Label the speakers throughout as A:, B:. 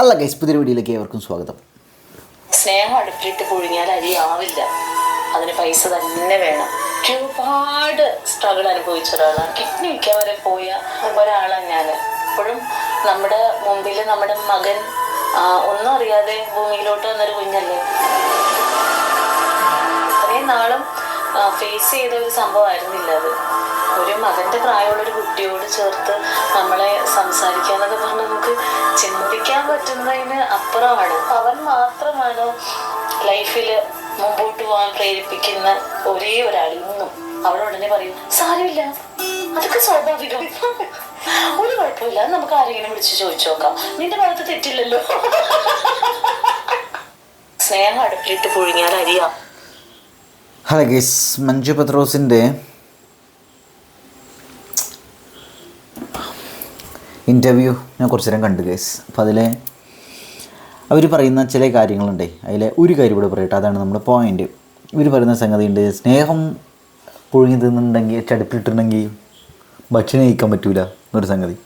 A: അല്ല ഗൈസ് പുതിയ വീഡിയോയിലേക്ക് ഏവർക്കും സ്വാഗതം.
B: സ്നേഹം അടുപ്പിലിട്ട് പുഴുങ്ങിയാൽ ആവില്ല. അതിന് പൈസ തന്നെ വേണം. ഒരുപാട് സ്ട്രഗിൾ അനുഭവിച്ച ഒരാളാണ്. കിഡ്നി വിൽക്കാൻ വരെ പോയ ഒരാളാണ് ഞാൻ ഇപ്പോഴും നമ്മുടെ മുമ്പിൽ നമ്മുടെ മകൻ ഒന്നും അറിയാതെ ഭൂമിയിലോട്ട് വന്നൊരു കുഞ്ഞല്ലേ? അതേ നാളും ഫേസ് ചെയ്ത ഒരു സംഭവമായിരുന്നില്ല അത്. ഒരു മകന്റെ പ്രായമുള്ള ഒരു കുട്ടിയോട് ചേർത്ത് നമ്മളെ സംസാരിക്കുക എന്നൊക്കെ നമുക്ക് ചിന്തിക്കാൻ പറ്റുന്നതിന് അപ്പുറമാണ്. അവൻ മാത്രമാണ് ലൈഫിൽ മുമ്പോട്ട് പോകാൻ പ്രേരിപ്പിക്കുന്ന ഒരേ അവൾ ഉടനെ പറയും സാരമില്ല. അതൊക്കെ സ്വാഭാവികം. ഒരു കുഴപ്പമില്ല. നമുക്ക് ആരെങ്കിലും വിളിച്ച് ചോദിച്ചു നോക്കാം. നിന്റെ ഭാഗത്ത് തെറ്റില്ലല്ലോ. സ്നേഹം അടുപ്പിലിട്ട് പുഴുങ്ങിയാൽ അരിയാ.
A: ഹലോ ഗൈസ് മഞ്ജു പത്രോസിന്റെ ഇന്റർവ്യൂ ഞാൻ കുറച്ച് നേരം കണ്ടു ഗൈസ് അപ്പോൾ അതിൽ അവർ പറയുന്ന ചില കാര്യങ്ങളുണ്ട്. അതിലെ ഒരു കാര്യം ഇവിടെ പറയട്ടെ അതാണ് നമ്മുടെ പോയിന്റ് ഇവർ പറയുന്ന സംഗതി ഉണ്ട് സ്നേഹം പുഴുങ്ങി തിന്നുന്നുണ്ടെങ്കിൽ ചടുപ്പിട്ടുണ്ടെങ്കിൽ ഭക്ഷണം കഴിക്കാൻ പറ്റൂല എന്നൊരു സംഗതി.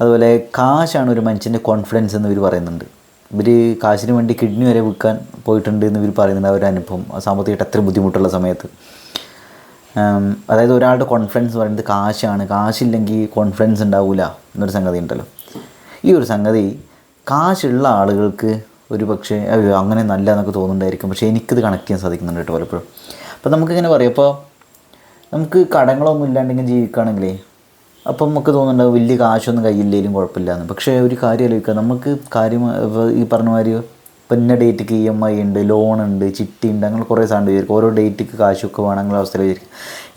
A: അതുപോലെ കാശാണ് ഒരു മനുഷ്യന്റെ കോൺഫിഡൻസ് എന്ന് ഇവർ പറയുന്നുണ്ട്. ഇവർ കാശിന് വേണ്ടി കിഡ്നി വരെ വിൽക്കാൻ പോയിട്ടുണ്ട് എന്ന് ഇവർ പറയുന്നുണ്ട് ഒരു അനുഭവം. സാമ്പത്തികമായിട്ട് അത്ര ബുദ്ധിമുട്ടുള്ള സമയത്ത്. അതായത് ഒരാളുടെ കോൺഫിഡൻസ് പറയുന്നത് കാശാണ്. കാശില്ലെങ്കിൽ കോൺഫിഡൻസ് ഉണ്ടാവില്ല എന്നൊരു സംഗതി ഉണ്ടല്ലോ. ഈ ഒരു സംഗതി കാശുള്ള ആളുകൾക്ക് ഒരു പക്ഷേ അങ്ങനെ നല്ല എന്നൊക്കെ തോന്നുന്നുണ്ടായിരിക്കും. പക്ഷേ എനിക്കിത് കണക്ട് ചെയ്യാൻ സാധിക്കുന്നുണ്ട് കേട്ടോ പലപ്പോഴും. അപ്പോൾ നമുക്കിങ്ങനെ പറയാം. അപ്പോൾ നമുക്ക് കടങ്ങളൊന്നും ഇല്ലാണ്ടെങ്കിൽ ജീവിക്കുകയാണെങ്കിലേ അപ്പം നമുക്ക് തോന്നുന്നുണ്ടാവും വലിയ കാശൊന്നും കയ്യില്ലെങ്കിലും കുഴപ്പമില്ല എന്ന് പക്ഷേ ഒരു കാര്യം ആലോചിക്കുക. നമുക്ക് കാര്യം ഈ പറഞ്ഞ മാതിരി ഇപ്പം ഇന്ന ഡേറ്റിക്ക് ഇ എം ഐ ഉണ്ട് ലോൺ ഉണ്ട് ചിട്ടി ഉണ്ട് അങ്ങനെ കുറേ സാധനം വിചാരിക്കും ഓരോ ഡേറ്റിക്ക് കാശൊക്കെ വേണമെന്നുള്ള അവസ്ഥയിൽ വിചാരിക്കും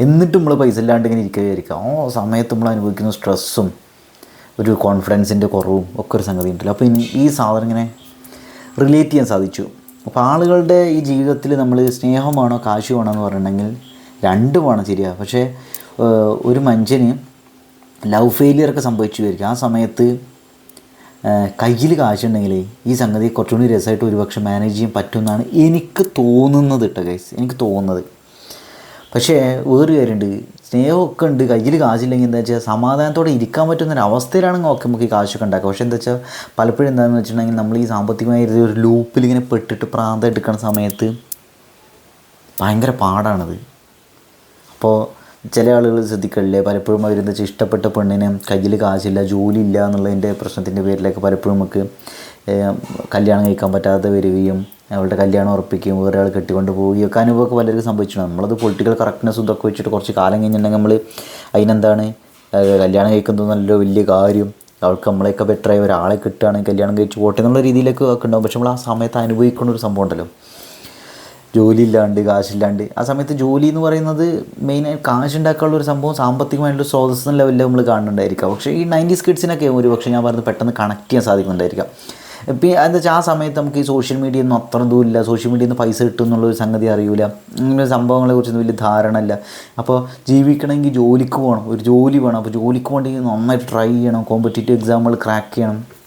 A: എന്നിട്ടും നമ്മൾ പൈസ ഇല്ലാണ്ട് ഇങ്ങനെ ഇരിക്കുക വിചാരിക്കുക. ആ സമയത്ത് നമ്മൾ അനുഭവിക്കുന്ന സ്ട്രെസ്സും ഒരു കോൺഫിഡൻസിന്റെ കുറവും ഒക്കെ ഒരു സംഗതി ഉണ്ടല്ലോ. അപ്പോൾ ഈ സാധനം ഇങ്ങനെ റിലേറ്റ് ചെയ്യാൻ സാധിച്ചു. അപ്പോൾ ആളുകളുടെ ഈ ജീവിതത്തിൽ നമ്മൾ സ്നേഹമാണോ കാശ് വേണോ എന്ന് പറഞ്ഞിട്ടുണ്ടെങ്കിൽ രണ്ടുമാണ് വേണം ശരിയാ. പക്ഷേ ഒരു മനുഷ്യന് ലവ് ഫെയിലിയറൊക്കെ സംഭവിച്ചു വരിക ആ സമയത്ത് കയ്യിൽ കാശുണ്ടെങ്കിൽ ഈ സംഗതി കുറച്ചുകൂടി രസമായിട്ട് ഒരുപക്ഷെ മാനേജ് ചെയ്യാൻ പറ്റുമെന്നാണ് എനിക്ക് തോന്നുന്നത് കേട്ടോ ഗൈസ് എനിക്ക് തോന്നുന്നത്. പക്ഷേ വേറൊരു കാര്യമുണ്ട് സ്നേഹമൊക്കെ ഉണ്ട്. കയ്യിൽ കാശില്ലെങ്കിൽ എന്താ വെച്ചാൽ സമാധാനത്തോടെ ഇരിക്കാൻ പറ്റുന്ന ഒരു അവസ്ഥയിലാണെങ്കിൽ ഓക്കെ നമുക്ക് ഈ കാശൊക്കെ ഉണ്ടാക്കാം. പക്ഷേ എന്താ വെച്ചാൽ പലപ്പോഴും എന്താണെന്ന് വെച്ചിട്ടുണ്ടെങ്കിൽ നമ്മൾ ഈ സാമ്പത്തികമായ ഒരു ലൂപ്പിൽ ഇങ്ങനെ പെട്ടിട്ട് പ്രാന്തം എടുക്കുന്ന സമയത്ത് ഭയങ്കര പാടാണത്. അപ്പോൾ ചില ആളുകൾ ശ്രദ്ധിക്കലില്ലേ? പലപ്പോഴും അവരെന്താ വെച്ചാൽ ഇഷ്ടപ്പെട്ട പെണ്ണിന് കയ്യിൽ കാശില്ല ജോലി ഇല്ല എന്നുള്ളതിന്റെ പ്രശ്നത്തിന്റെ പേരിലൊക്കെ പലപ്പോഴും നമുക്ക് കല്യാണം കഴിക്കാൻ പറ്റാതെ വരികയും അവളുടെ കല്യാണം ഉറപ്പിക്കുകയും വേറെ ആൾ കെട്ടിക്കൊണ്ട് പോവുകയും ഒക്കെ അനുഭവമൊക്കെ പലർക്കും സംഭവിച്ചിട്ടുണ്ട്. നമ്മളത് പൊളിറ്റിക്കൽ കറക്റ്റ്നെസ് ഇതൊക്കെ വെച്ചിട്ട് കുറച്ച് കാലം കഴിഞ്ഞിട്ടുണ്ടെങ്കിൽ നമ്മൾ അതിനെന്താണ് കല്യാണം കഴിക്കുന്നത് നല്ല വലിയ കാര്യം. അവൾക്ക് നമ്മളെയൊക്കെ ബെറ്ററായി ഒരാളെ കിട്ടുകയാണെങ്കിൽ കല്യാണം കഴിച്ച് പോട്ടെ എന്നുള്ള രീതിയിലൊക്കെ ഒക്കെ ഉണ്ടാവും. പക്ഷെ നമ്മൾ ആ സമയത്ത് അനുഭവിക്കുന്ന ഒരു സംഭവം ഉണ്ടല്ലോ. ജോലി ഇല്ലാണ്ട് കാശില്ലാണ്ട്. ആ സമയത്ത് ജോലി എന്ന് പറയുന്നത് മെയിനായി കാശ് ഉണ്ടാക്കാനുള്ള ഒരു സംഭവം സാമ്പത്തികമായിട്ടുള്ള സ്രോതസ് എന്ന ലെവലിൽ നമ്മൾ കാണുന്നുണ്ടായിരിക്കാം. പക്ഷേ ഈ നയന്റീസ് കിഡ്സിനൊക്കെ ഒരു പക്ഷേ ഞാൻ പറഞ്ഞത് പെട്ടെന്ന് കണക്ട് ചെയ്യാൻ സാധിക്കുന്നുണ്ടായിരിക്കാം. ഈ എന്താ വെച്ചാൽ ആ സമയത്ത് നമുക്ക് ഈ സോഷ്യൽ മീഡിയ ഒന്നും അത്ര ദൂരമില്ല സോഷ്യൽ മീഡിയയിൽ നിന്ന് പൈസ കിട്ടും എന്നുള്ളൊരു സംഗതി അറിയില്ല അങ്ങനെ സംഭവങ്ങളെക്കുറിച്ചൊന്നും വലിയ ധാരണ അപ്പോൾ ജീവിക്കണമെങ്കിൽ ജോലിക്ക് പോകണം. ഒരു ജോലി വേണം. അപ്പോൾ ജോലിക്ക് വേണ്ടി നന്നായിട്ട് ട്രൈ ചെയ്യണം. കോമ്പറ്റേറ്റീവ് എക്സാമുകൾ ക്രാക്ക് ചെയ്യണം.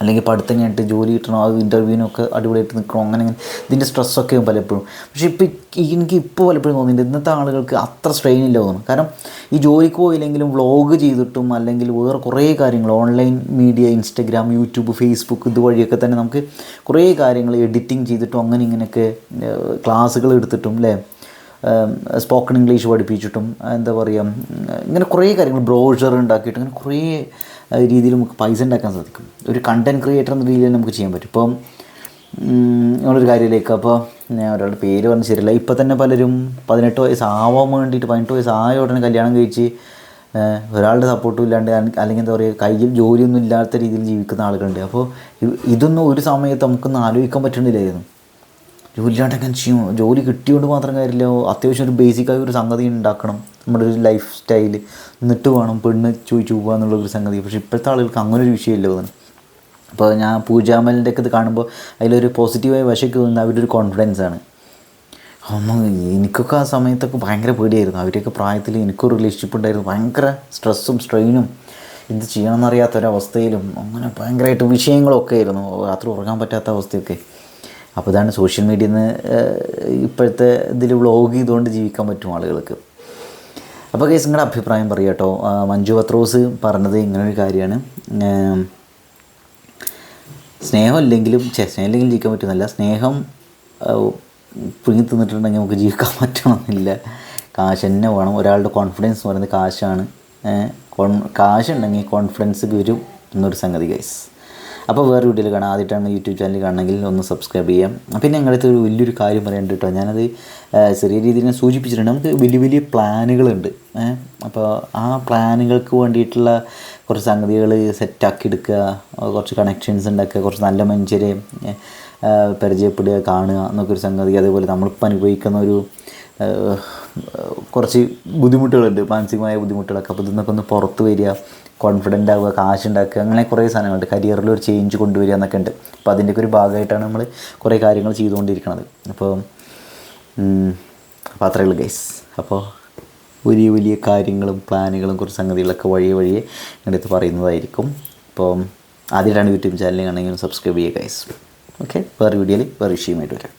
A: അല്ലെങ്കിൽ പഠിത്തം കഴിഞ്ഞിട്ട് ജോലി കിട്ടണം അത് ഇന്റർവ്യൂവിനൊക്കെ അടിപൊളിയായിട്ട് നിൽക്കണം അങ്ങനെ അങ്ങനെ ഇതിന്റെ സ്ട്രെസ്സൊക്കെ പലപ്പോഴും. പക്ഷേ ഇപ്പോൾ എനിക്ക് ഇപ്പോൾ പലപ്പോഴും തോന്നിയിട്ടുണ്ട് ഇന്നത്തെ ആളുകൾക്ക് അത്ര സ്ട്രെയിൻ ഇല്ല തോന്നുന്നു. കാരണം ഈ ജോലിക്ക് പോയില്ലെങ്കിലും വ്ളോഗ് ചെയ്തിട്ടും അല്ലെങ്കിൽ വേറെ കുറേ കാര്യങ്ങൾ online media Instagram YouTube Facebook ഇതുവഴിയൊക്കെ തന്നെ നമുക്ക് കുറേ കാര്യങ്ങൾ എഡിറ്റിംഗ് ചെയ്തിട്ടും അങ്ങനെ ഇങ്ങനെയൊക്കെ ക്ലാസ്സുകൾ എടുത്തിട്ടും അല്ലേ സ്പോക്കൺ ഇംഗ്ലീഷ് പഠിപ്പിച്ചിട്ടും എന്താ പറയുക ഇങ്ങനെ കുറേ കാര്യങ്ങൾ ബ്രോഷർ ഉണ്ടാക്കിയിട്ട് അങ്ങനെ കുറേ രീതിയിൽ നമുക്ക് പൈസ ഉണ്ടാക്കാൻ സാധിക്കും. ഒരു കണ്ടന്റ് ക്രിയേറ്റർ എന്ന രീതിയിൽ നമുക്ക് ചെയ്യാൻ പറ്റും. ഇപ്പം നിങ്ങളൊരു കാര്യത്തിലേക്ക് അപ്പോൾ ഞാൻ ഒരാളുടെ പേര് പറഞ്ഞ് ശരിയല്ല. ഇപ്പോൾ തന്നെ പലരും പതിനെട്ട് വയസ്സ് ആവാൻ വേണ്ടിയിട്ട് പതിനെട്ട് വയസ്സ് ആയ ഉടനെ കല്യാണം കഴിച്ച് ഒരാളുടെ സപ്പോർട്ടും ഇല്ലാണ്ട് അല്ലെങ്കിൽ എന്താ പറയുക കയ്യിൽ ജോലിയൊന്നും ഇല്ലാത്ത രീതിയിൽ ജീവിക്കുന്ന ആളുകളുണ്ട്. അപ്പോൾ ഇതൊന്നും ഒരു സമയത്ത് നമുക്കൊന്നും ആലോചിക്കാൻ പറ്റുന്നില്ലായിരുന്നു ജോലി ഇല്ലാണ്ട് എങ്ങനെ ചെയ്യും? ജോലി കിട്ടിയോണ്ട് മാത്രം കാര്യമില്ല. അത്യാവശ്യം ഒരു ബേസിക്കായ ഒരു സംഗതി ഉണ്ടാക്കണം. നമ്മുടെ ഒരു ലൈഫ് സ്റ്റൈൽ എന്നിട്ട് വേണം പെണ്ണ് ചോദിച്ചു പോകുക എന്നുള്ള ഒരു സംഗതി. പക്ഷേ ഇപ്പോഴത്തെ ആളുകൾക്ക് അങ്ങനെ ഒരു വിഷയമില്ല തോന്നുന്നു. അപ്പോൾ ഞാൻ പൂജാമലിന്റെ ഒക്കെ ഇത് കാണുമ്പോൾ അതിലൊരു പോസിറ്റീവായ വശക്ക് തോന്നുന്നത് അവരുടെ ഒരു കോൺഫിഡൻസ് ആണ്. അമ്മ എനിക്കൊക്കെ ആ സമയത്തൊക്കെ ഭയങ്കര പേടിയായിരുന്നു. അവരെയൊക്കെ പ്രായത്തിൽ എനിക്കൊരു റിലേഷൻഷിപ്പ് ഉണ്ടായിരുന്നു. ഭയങ്കര സ്ട്രെസ്സും സ്ട്രെയിനും എന്ത് ചെയ്യണമെന്നറിയാത്ത ഒരവസ്ഥയിലും അങ്ങനെ ഭയങ്കരമായിട്ട് വിഷയങ്ങളൊക്കെ ആയിരുന്നു. രാത്രി ഉറങ്ങാൻ പറ്റാത്ത അവസ്ഥയൊക്കെ. അപ്പോൾ ഇതാണ് സോഷ്യൽ മീഡിയയിൽ നിന്ന് ഇപ്പോഴത്തെ ഇതിൽ വ്ളോഗ് ചെയ്തുകൊണ്ട് ജീവിക്കാൻ പറ്റും ആളുകൾക്ക്. അപ്പോൾ കേസ് നിങ്ങളുടെ അഭിപ്രായം പറയുക കേട്ടോ. മഞ്ജു പത്രോസ് പറഞ്ഞത് ഇങ്ങനൊരു കാര്യമാണ്. സ്നേഹം ഇല്ലെങ്കിലും സ്നേഹം ഇല്ലെങ്കിലും ജീവിക്കാൻ പറ്റുന്നില്ല സ്നേഹം പുഴുങ്ങി തിന്നിട്ടുണ്ടെങ്കിൽ നമുക്ക് ജീവിക്കാൻ പറ്റണമെന്നില്ല കാശ് തന്നെ വേണം. ഒരാളുടെ കോൺഫിഡൻസ് എന്ന് പറയുന്നത് കാശാണ്. കാശുണ്ടെങ്കിൽ കോൺ കാശ് കോൺഫിഡൻസ് വരും എന്നൊരു സംഗതി ഗൈസ് അപ്പോൾ വേറെ വീഡിയോയിൽ കാണാം. ആദ്യമായിട്ടാണ് യൂട്യൂബ് ചാനൽ കാണണമെങ്കിൽ ഒന്ന് സബ്സ്ക്രൈബ് ചെയ്യാം. പിന്നെ ഞങ്ങളുടെ ഒരു വലിയൊരു കാര്യം പറയാനുണ്ട് കേട്ടോ. ഞാനത് ചെറിയ രീതിയിൽ സൂചിപ്പിച്ചിട്ടുണ്ട്. നമുക്ക് വലിയ വലിയ പ്ലാനുകളുണ്ട്. അപ്പോൾ ആ പ്ലാനുകൾക്ക് വേണ്ടിയിട്ടുള്ള കുറച്ച് സംഗതികൾ സെറ്റാക്കി എടുക്കുക കുറച്ച് കണക്ഷൻസ് ഉണ്ടാക്കുക കുറച്ച് നല്ല മനുഷ്യരെ പരിചയപ്പെടുക കാണുക എന്നൊക്കെ ഒരു സംഗതി. അതേപോലെ നമ്മളിപ്പോൾ അനുഭവിക്കുന്ന ഒരു കുറച്ച് ബുദ്ധിമുട്ടുകളുണ്ട്. മാനസികമായ ബുദ്ധിമുട്ടുകളൊക്കെ. അപ്പോൾ ഇതിന്നൊക്കെ ഒന്ന് പുറത്ത് വരിക. കോൺഫിഡന്റ് ആവുക കാശ് ഉണ്ടാക്കുക അങ്ങനെ കുറേ സാധനങ്ങളുണ്ട്. കരിയറിൽ ഒരു ചേഞ്ച് കൊണ്ടുവരിക എന്നൊക്കെ ഉണ്ട്. അപ്പോൾ അതിന്റെയൊക്കെ ഒരു ഭാഗമായിട്ടാണ് നമ്മൾ കുറേ കാര്യങ്ങൾ ചെയ്തുകൊണ്ടിരിക്കുന്നത് അപ്പോൾ അപ്പോൾ അത്രയേ ഉള്ളൂ ഗൈസ് അപ്പോൾ വലിയ വലിയ കാര്യങ്ങളും പ്ലാനുകളും കുറച്ച് സംഗതികളൊക്കെ വഴിയെ വഴിയെ അടുത്ത് പറയുന്നതായിരിക്കും. അപ്പോൾ ആദ്യമായിട്ടാണ് യൂട്യൂബ് ചാനൽ ആണെങ്കിൽ സബ്സ്ക്രൈബ് ചെയ്യുക ഗൈസ് ഓക്കെ വേറെ വീഡിയോയിൽ വേറെ വിഷയമായിട്ട് വരാം.